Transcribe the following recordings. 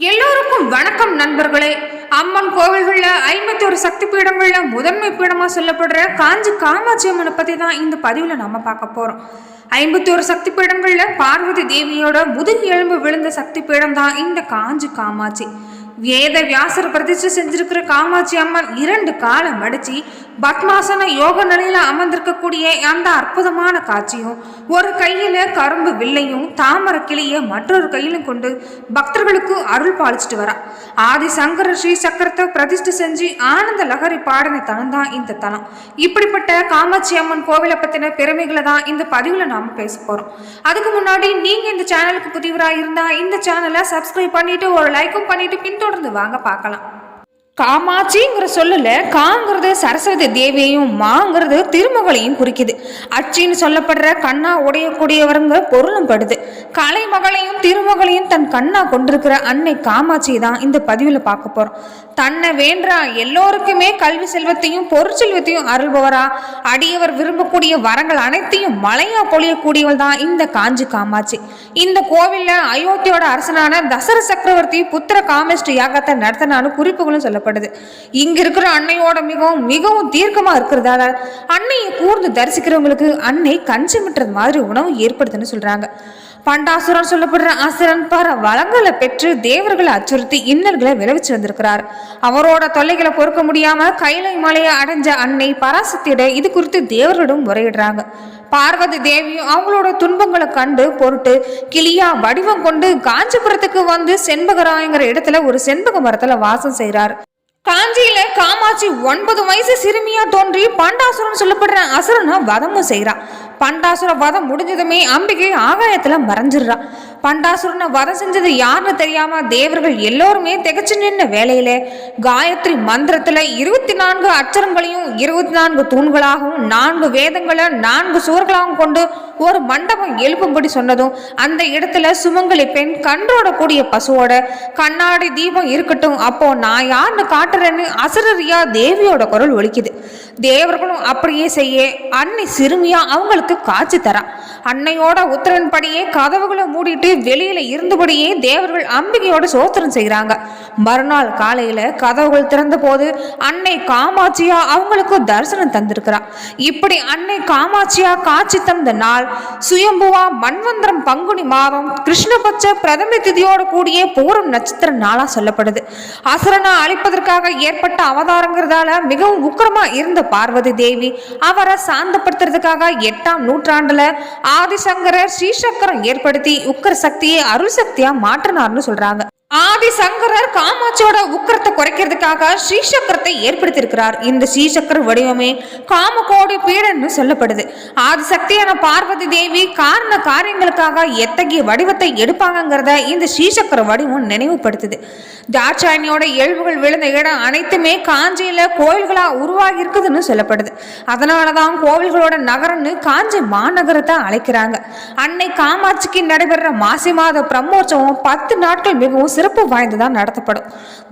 எல்லோருக்கும் வணக்கம் நண்பர்களே. அம்மன் கோவில்களில் ஐம்பத்தி ஒரு சக்தி பீடங்களில் முதன்மை பீடமாக சொல்லப்படுற காஞ்சி காமாட்சி அம்மனை பற்றி தான் இந்த பதிவில் நம்ம பார்க்க போகிறோம் ஐம்பத்தி ஒரு சக்தி பீடங்களில் பார்வதி தேவியோட முதுகு எலும்பு விழுந்த சக்தி பீடம் தான் இந்த காஞ்சி காமாட்சி. வேத வியாசர் பிரதிஷ்டை செஞ்சிருக்கிற காமாட்சி அம்மன் இரண்டு காலம் மடிச்சு பத்மாசன யோக நிலையில அமர்ந்திருக்கக்கூடிய அந்த அற்புதமான காட்சியும் ஒரு கையில கரும்பு வில்லையும் தாமரை கிளிய மற்றொரு கையிலும் கொண்டு பக்தர்களுக்கு அருள் பாலிச்சிட்டு வரா. ஆதி சங்கர ஸ்ரீ சக்கரத்தை பிரதிஷ்டை செஞ்சு ஆனந்த லகரி பாடின தலம் தான் இந்த தலம். இப்படிப்பட்ட காமாட்சி அம்மன் கோவிலை பத்தின பெருமைகளை தான் இந்த பதிவுல நாம பேச போறோம். அதுக்கு முன்னாடி நீங்க இந்த சேனலுக்கு புதிவராக இருந்தா இந்த சேனலை சப்ஸ்கிரைப் பண்ணிட்டு ஒரு லைக்கும் பண்ணிட்டு பின்தொடர்ந்து வாங்க பார்க்கலாம். காமாட்சிங்கிற சொல்லல காங்கிறது சரஸ்வதி தேவியையும் மாங்கிறது திருமகளையும் குறிக்குது. அச்சின்னு சொல்லப்படுற கண்ணா உடையக்கூடியவருங்க பொருளும் படுது. கலைமகளையும் திருமகளையும் தன் கண்ணா கொண்டிருக்கிற அன்னை காமாட்சி தான் இந்த பதிவில் பார்க்க போறோம். தன்னை வேண்டா எல்லோருக்குமே கல்வி செல்வத்தையும் பொருட்செல்வத்தையும் அருள்பவரா அடியவர் விரும்பக்கூடிய வரங்கள் அனைத்தையும் மலையா பொழியக்கூடியவள் தான் இந்த காஞ்சி காமாட்சி. இந்த கோவிலில் அயோத்தியோட அரசனான தசர சக்கரவர்த்தி புத்திர காமேஷ்ட யாகத்தை நடத்தினான்னு குறிப்புகளும் சொல்லப்படுது இங்க இருக்கிற அன்னையோட மிகவும் மிகவும் தீர்க்கமா இருக்கிறதால அன்னையை கூர்ந்து தரிசிக்கிறவங்களுக்கு அன்னை கஞ்சமிட்டுறது மாதிரி உணவு ஏற்படுதுன்னு சொல்றாங்க. பண்டாசுரன் சொல்லப்படுற அசுரன் பர வளங்களை பெற்று தேவர்களை அச்சுறுத்தி இன்னல்களை விளைவிச்சு வந்திருக்கிறார். அவரோட தொல்லைகளை பொறுக்க முடியாம கைலை மலையை அடைஞ்ச அன்னை பராசக்தியிட இது குறித்து தேவர்களிடம் முறையிடுறாங்க. பார்வதி தேவியும் அவங்களோட துன்பங்களை கண்டு பொருட்டு கிளியா வடிவம் கொண்டு காஞ்சிபுரத்துக்கு வந்து செண்பகராயங்கிற இடத்துல ஒரு செண்பக மரத்துல வாசம் செய்கிறார் காஞ்சியில காமாட்சி ஒன்பது வயசு சிறுமியா தோன்றி பண்டாசுரன் சொல்லப்படுற அசுரனை வதமும் செய்றான் பண்டாசுர வதம் முடிஞ்சதுமே அம்பிகை ஆகாயத்துல மறைஞ்சிடுறா. பண்டாசுரனை வர செஞ்சது யாருன்னு தெரியாம தேவர்கள் எல்லோருமே திகச்சு நின்ன வேலையில. காயத்ரி மந்திரத்துல இருபத்தி நான்கு அச்சரங்களையும் இருபத்தி நான்கு தூண்களாகவும் நான்கு வேதங்களை நான்கு சுவர்களாகவும் கொண்டு ஒரு மண்டபம் எழுப்பும்படி சொன்னதும் அந்த இடத்துல சுமங்கலி பெண் கன்றோட கூடிய பசுவோட கண்ணாடி தீபம் இருக்கட்டும் அப்போ நான் யாருன்னு காட்டுறேன்னு அசுரரியா தேவியோட குரல் ஒலிக்குது. தேவர்களும் அப்படியே செய்ய அன்னை சிறுமியா அவங்களுக்கு காட்சி தரா. அன்னையோட உத்தரன்படியே கதவுகளை மூடிட்டு வெளியில இருந்தபடியே தேவர்கள் அம்பிகையோட சோத்திரம் செய்கிறாங்க. மறுநாள் காலையில கதவுகள் திறந்த போது அன்னை காமாட்சியா அவங்களுக்கு தரிசனம் தந்திருக்கிறா. இப்படி அன்னை காமாட்சியா காட்சி தந்த நாள் சுயம்புவா மண்வந்திரம் பங்குனி மாதம் கிருஷ்ணபட்ச பிரதம திதியோட கூடிய பூரம் நட்சத்திர நாளா சொல்லப்படுது. அசரனா அழிப்பதற்காக ஏற்பட்ட அவதாரங்கிறதால மிகவும் உக்கிரமா இருந்த பார்வதி தேவி அவரை சாந்தப்படுத்துறதுக்காக எட்டாம் நூற்றாண்டுல ஆதிசங்கரர் ஸ்ரீசக்கரம் ஏற்படுத்தி உக்கர சக்தியை அருள் சக்தியா மாற்றினார்னு சொல்றாங்க. ஆதிசங்கரர் காமாட்சியோட உக்கிரத்தை குறைக்கிறதுக்காக ஸ்ரீசக்கரத்தை ஏற்படுத்தியிருக்கிறார். இந்த ஸ்ரீசக்கர வடிவமே காமகோடி பீடன்னு சொல்லப்படுது. ஆதிசக்தியான பார்வதி தேவி காரண காரியங்களுக்காக எத்தகைய வடிவத்தை எடுப்பாங்கங்கிறத இந்த ஸ்ரீசக்கர வடிவம் நினைவுபடுத்துது. தாட்சாயணியோட இயல்புகள் விழுந்த இடம் அனைத்துமே காஞ்சியில கோயில்களா உருவாகி இருக்குதுன்னு சொல்லப்படுது. அதனாலதான் கோவில்களோட நகரம்னு காஞ்சி மாநகரத்தை அழைக்கிறாங்க. அன்னை காமாட்சிக்கு நடைபெற மாசி மாத பிரம்மோற்சவம் பத்து நாட்கள் மிகவும் சிறப்பு வாய்ந்ததாக நடத்தப்படும்.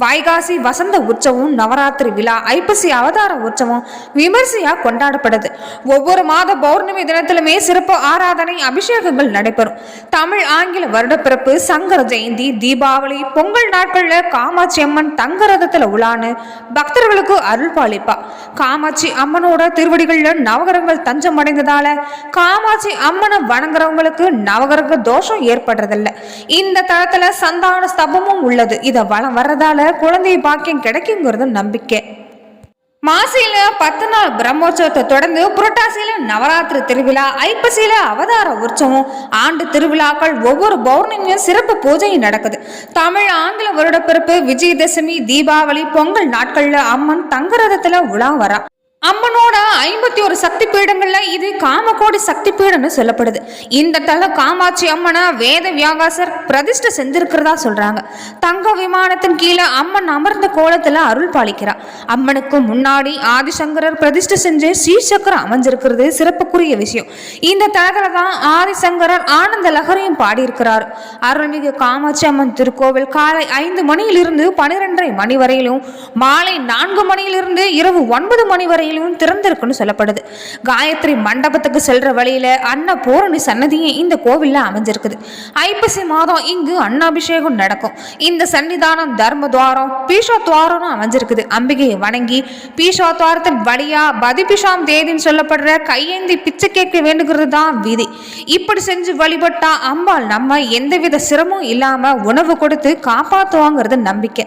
வைகாசி வசந்த உற்சவம் நவராத்திரி விழா ஐப்பசி அவதார உற்சவம் விமர்சையா கொண்டாடப்படுது. ஒவ்வொரு மாத பௌர்ணமி தினத்திலுமே சிறப்பு ஆராதனை அபிஷேகங்கள் நடைபெறும். தமிழ் ஆங்கில வருடப்பிறப்பு சங்கர ஜெயந்தி தீபாவளி பொங்கல் நாட்கள்ல காமாட்சி அம்மன் தங்க ரதத்துல உலான்னு பக்தர்களுக்கு அருள் பாலிப்பா காமாட்சி அம்மனோட திருவடிகள்ல நவகரங்கள் தஞ்சம் அடைந்ததால காமாட்சி அம்மனை வணங்குறவங்களுக்கு நவகரக தோஷம் ஏற்படுறதில்ல. இந்த தளத்துல சந்தான ஸ்தபமும் உள்ளது. இதை வளம் வர்றதால குழந்தை பாக்கியம் கிடைக்குங்கிறது நம்பிக்கை. மாசியில பத்து நாள் பிரம்மோற்சவத்தை தொடர்ந்து புரட்டாசியில நவராத்திரி திருவிழா ஐப்பசியில அவதார உற்சவம் ஆண்டு திருவிழாக்கள் ஒவ்வொரு பௌர்ணமியும் சிறப்பு பூஜையும் நடக்குது. தமிழ் ஆங்கில வருடப்பிறப்பு விஜயதசமி தீபாவளி பொங்கல் நாட்கள்ல அம்மன் தங்கரதத்துல உலா வரா. அம்மனோட ஐம்பத்தி ஒரு சக்தி பீடங்கள்ல இது காமக்கோடி சக்தி பீடம்னு சொல்லப்படுது. இந்த தல காமாட்சி அம்மனை வேத வியாகாசர் பிரதிஷ்டை செஞ்சிருக்கிறதா சொல்றாங்க. தங்க விமானத்தின் கீழே அம்மன் அமர்ந்த கோலத்துல அருள் பாலிக்கிறா அம்மனுக்கு முன்னாடி ஆதிசங்கரர் பிரதிஷ்டை செஞ்சு ஸ்ரீசக்கரம் அமைஞ்சிருக்கிறது சிறப்புக்குரிய விஷயம். இந்த தலத்துல தான் ஆதிசங்கரர் ஆனந்த லகரையும் பாடியிருக்கிறார். அருள்மிகு காமாட்சி அம்மன் திருக்கோவில் காலை ஐந்து மணியிலிருந்து பனிரெண்டரை மணி வரையிலும் மாலை நான்கு மணியிலிருந்து இரவு ஒன்பது மணி வரையிலும் வழிகளும் திறந்திருக்குன்னு சொல்லப்படுது. காயத்ரி மண்டபத்துக்கு செல்ற வழியில அன்னபூரணி சன்னதியும் இந்த கோவில்ல அமைஞ்சிருக்குது. ஐப்பசி மாதம் இங்கு அன்னாபிஷேகம் நடக்கும். இந்த சன்னிதானம் தர்ம துவாரம் பீஷா அமைஞ்சிருக்குது. அம்பிகையை வணங்கி பீஷாத்வாரத்தின் வழியா பதிபிஷாம் தேதின்னு சொல்லப்படுற கையேந்தி பிச்சை கேட்க வேண்டுகிறது தான் விதி. இப்படி செஞ்சு வழிபட்டா அம்பாள் நம்ம எந்தவித சிரமம் இல்லாம உணவு கொடுத்து காப்பாத்துவாங்கிறது நம்பிக்கை.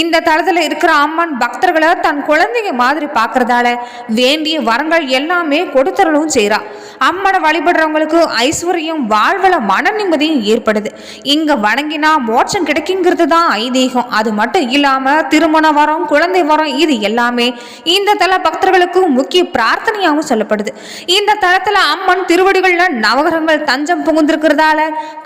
இந்த தளத்துல இருக்கிற அம்மன் பக்தர்களை தன் குழந்தைங்க மாதிரி பார்க்கறதால வேண்டிய வரங்கள் எல்லாமே கொடுத்தரலும் செய்கிறா அம்மனை வழிபடுறவங்களுக்கு ஐஸ்வர்யம் வாழ்வில் மன நிம்மதியும் ஏற்படுது. இங்கே வணங்கினா மோட்சம் கிடைக்குங்கிறது தான் ஐதீகம். அது மட்டும் இல்லாமல் திருமண வரம் குழந்தை வரம் இது எல்லாமே இந்த தல பக்தர்களுக்கு முக்கிய பிரார்த்தனையாகவும் சொல்லப்படுது. இந்த தளத்தில் அம்மன் திருவடிகள்ல நவகிரகங்கள் தஞ்சம் புகுந்திருக்கிறதால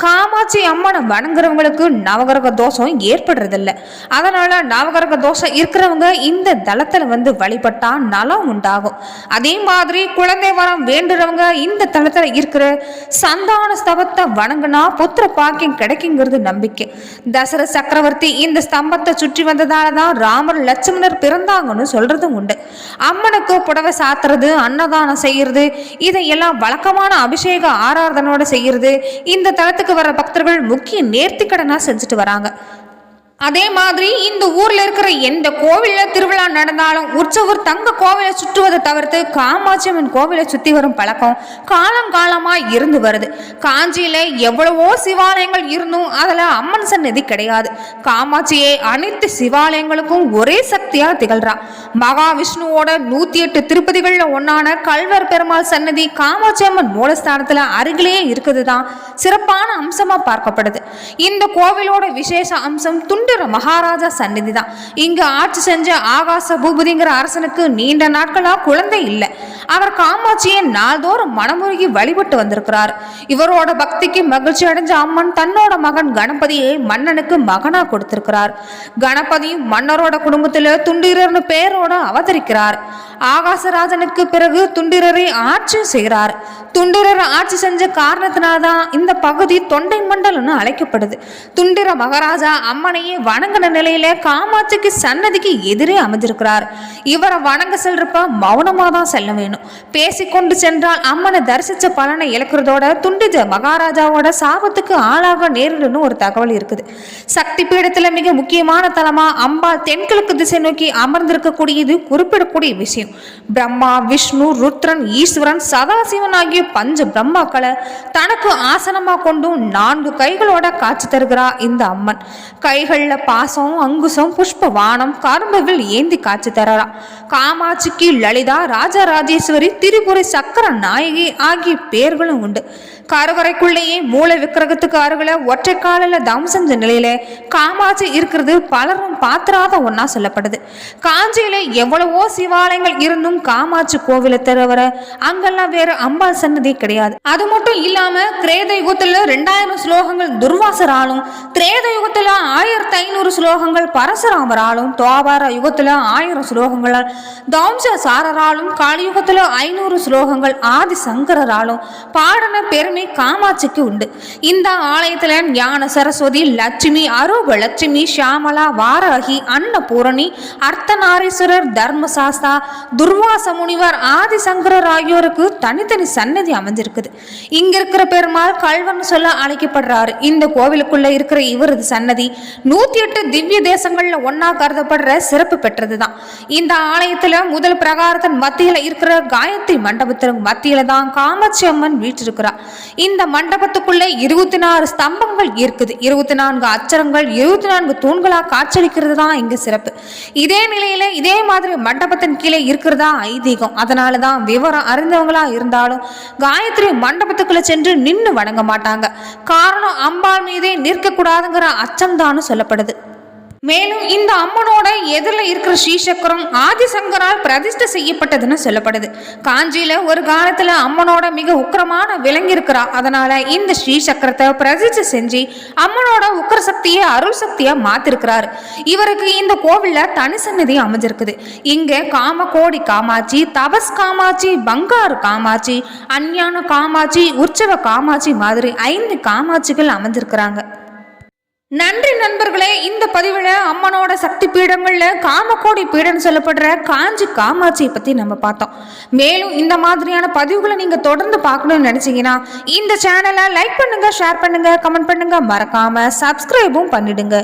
காமாட்சி அம்மனை வணங்குறவங்களுக்கு நவகிரக தோஷம் ஏற்படுறதில்ல. அதனால நவகிரக தோஷம் இருக்கிறவங்க இந்த தளத்தில் வந்து வழிபட்டா நலம் உண்டாகும். அதே மாதிரி குழந்தை வரம் வேண்டுறவங்க இந்த தளத்துல இருக்கிற சந்தான ஸ்தபத்தை வணங்குனா புத்திர பாக்கியம் கிடைக்குங்கிறது நம்பிக்கை. தசர சக்கரவர்த்தி இந்த ஸ்தம்பத்தை சுற்றி வந்ததால தான் ராமர் லட்சுமணர் பிறந்தாங்கன்னு சொல்றதும் உண்டு. அம்மனுக்கு புடவை சாத்துறது அன்னதானம் செய்யறது இதையெல்லாம் வழக்கமான அபிஷேக ஆராதனோட செய்யறது இந்த தளத்துக்கு வர பக்தர்கள் முக்கிய நேர்த்திக்கடனா செஞ்சுட்டு வராங்க. அதே மாதிரி இந்த ஊர்ல இருக்கிற எந்த கோவில்ல திருவிழா நடந்தாலும் உற்சவர் தங்க கோவிலை சுற்றுவதை தவிர்த்து காமாட்சி அம்மன் கோவிலை சுத்தி வரும் பழக்கம் காலம் காலமா இருந்து வருது. காஞ்சியில எவ்வளவோ சிவாலயங்கள் இருந்தும் அதுல அம்மன் சன்னதி கிடையாது. காமாட்சியே அனைத்து சிவாலயங்களுக்கும் ஒரே சக்தியா திகழ்றா. மகாவிஷ்ணுவோட நூத்தி எட்டு திருப்பதிகள்ல ஒன்னான கல்வர் பெருமாள் சன்னதி காமாட்சி அம்மன் மூலஸ்தானத்துல அருகிலேயே இருக்குது தான் சிறப்பான அம்சமா பார்க்கப்படுது. இந்த கோவிலோட விசேஷ அம்சம் துண்டுற மகாராஜா சந்நிதி தான் இங்கு ஆட்சி செஞ்ச ஆகாச பூபதிங்கிற அரசனுக்கு நீண்ட நாட்களா குழந்தை இல்லை. அவர் காமாட்சியை நாள்தோறும் மனமுருகி வழிபட்டு வந்திருக்கிறார். இவரோட பக்திக்கு மகிழ்ச்சி அடைஞ்ச அம்மன் தன்னோட மகன் கணபதியை மன்னனுக்கு மகனா கொடுத்திருக்கிறார். கணபதியும் மன்னரோட குடும்பத்துல துண்டிரர்னு பேரோட அவதரிக்கிறார். ஆகாசராஜனுக்கு பிறகு துண்டிரரை ஆட்சி செய்கிறார். துண்டிரர் ஆட்சி செஞ்ச காரணத்தினால்தான் இந்த பகுதி தொண்டை மண்டலம்னு அழைக்கப்படுது. துண்டிர மகாராஜா அம்மனையே வணங்கின நிலையில காமாட்சிக்கு சன்னதிக்கு எதிரே அமைஞ்சிருக்கிறார் இவரை வணங்க செல்றப்ப மௌனமா தான் செல்ல வேணும். பேசிக்கொண்டு சென்றால் அம்மனை தரிசிச்ச பலனை இழக்கிறதோட துண்டிஜ மகாராஜாவோட சாபத்துக்கு ஆளாக நேரிடுன்னு ஒரு தகவல் இருக்குது. சக்தி பீடத்துல மிக முக்கியமான தலமா அம்பாள் தென்கிழக்கு திசை நோக்கி அமர்ந்திருக்கக்கூடியது குறிப்பிடக்கூடிய விஷயம். பிரம்மா விஷ்ணு ருத்ரன் ஈஸ்வரன் சதாசிவன் ஆகிய பஞ்ச பிரம்மாக்களை தனக்கு ஆசனமா கொண்டும் நான்கு கைகளோட காட்சி தருகிறா இந்த அம்மன். கைகள் கைகள்ல பாசம் அங்குசம் புஷ்ப வானம் கரும்புகள் ஏந்தி காட்சி தரறா காமாட்சிக்கு லலிதா ராஜராஜேஸ்வரி திரிபுரை சக்கர நாயகி ஆகிய பேர்களும் உண்டு. கருவறைக்குள்ளேயே மூல விக்கிரகத்துக்கு அருகில ஒற்றை காலில் தம் செஞ்ச நிலையில காமாட்சி இருக்கிறது பலரும் பாத்திராத ஒன்னா சொல்லப்படுது. காஞ்சியில எவ்வளவோ சிவாலயங்கள் இருந்தும் காமாட்சி கோவிலை தவிர அங்கெல்லாம் வேற அம்பாள் சன்னதி கிடையாது. அது மட்டும் இல்லாம கிரேத யுகத்துல ரெண்டாயிரம் ஸ்லோகங்கள் துர்வாசராலும் திரேத யுகத்துல ஆயிரத்தி ஐநூறு ஸ்லோகங்கள் பரசுராமராலும் துவாபார யுகத்தில் ஆயிரம் ஸ்லோகங்களால் தௌம்ச சாரராலும் ஐநூறு ஸ்லோகங்கள் ஆதி சங்கரராலும் பாடின பெருமை காமாட்சிக்கு உண்டு. இந்த ஆலயத்துல ஞான சரஸ்வதி லட்சுமி அரூப லட்சுமி ஷியாமலா வாராகி அன்னபூரணி அர்த்தநாரீஸ்வரர் தர்மசாஸ்தா துர்வாச முனிவர் ஆதிசங்கரர் ஆகியோருக்கு தனித்தனி சன்னதி அமைஞ்சிருக்குது. இங்க இருக்கிற பெருமாள் கல்வன் சொல்ல அழைக்கப்படுறாரு. இந்த கோவிலுக்குள்ள இருக்கிற இவரது சன்னதி நூத்தி எட்டு திவ்ய தேசங்கள்ல ஒன்னா கருதப்படுற சிறப்பு பெற்றதுதான். இந்த ஆலயத்துல முதல் பிரகாரத்தின் மத்தியில இருக்கிற காயத்ரி மண்டபத்திற்கு மத்தியில தான் காமாட்சி அம்மன் வீற்றிருக்கிறா இந்த மண்டபத்துக்குள்ள இருபத்தி நாலு ஸ்தம்பங்கள் இருக்குது. இருபத்தி நான்கு அச்சரங்கள் இருபத்தி நான்கு தூண்களா காட்சியளிக்கிறது தான் இங்க சிறப்பு. இதே நிலையில இதே மாதிரி மண்டபத்தின் கீழே இருக்கிறதா ஐதீகம். அதனால தான் விவரம் அறிந்தவங்களா இருந்தாலும் காயத்ரி மண்டபத்துக்குள்ள சென்று நின்று வணங்க மாட்டாங்க. காரணம் அம்பாள் மீதே நிற்கக்கூடாதுங்கிற அச்சம்தான்னு சொல்லப்படுது. மேலும் இந்த அம்மனோட எதிரில் இருக்கிற ஸ்ரீசக்கரம் ஆதிசங்கரால் பிரதிஷ்டை செய்யப்பட்டதுன்னு சொல்லப்படுது. காஞ்சியில ஒரு காலத்துல அம்மனோட மிக உக்கிரமான விலங்கிருக்கிறா அதனால இந்த ஸ்ரீசக்கரத்தை பிரதிஷ்டை செஞ்சு அம்மனோட உக்கிர சக்தியை அருள் சக்தியா மாத்திருக்கிறாரு. இவருக்கு இந்த கோவில்ல தனி சன்னதி அமைஞ்சிருக்குது. இங்க காமகோடி காமாட்சி தபஸ் காமாட்சி பங்காரு காமாட்சி அஞ்ஞான காமாட்சி உற்சவ காமாட்சி மாதிரி ஐந்து காமாட்சிகள் அமைஞ்சிருக்கிறாங்க. நன்றி நண்பர்களே இந்த பதிவில் அம்மனோட சக்தி பீடங்களில் காமக்கோடி பீடம் சொல்லப்படுற காஞ்சி காமாட்சியை பற்றி நம்ம பார்த்தோம். மேலும் இந்த மாதிரியான பதிவுகளை நீங்கள் தொடர்ந்து பார்க்கணும்னு நினச்சிங்கன்னா இந்த சேனலை லைக் பண்ணுங்கள் ஷேர் பண்ணுங்கள் கமெண்ட் பண்ணுங்கள் மறக்காமல் சப்ஸ்கிரைபும் பண்ணிடுங்க.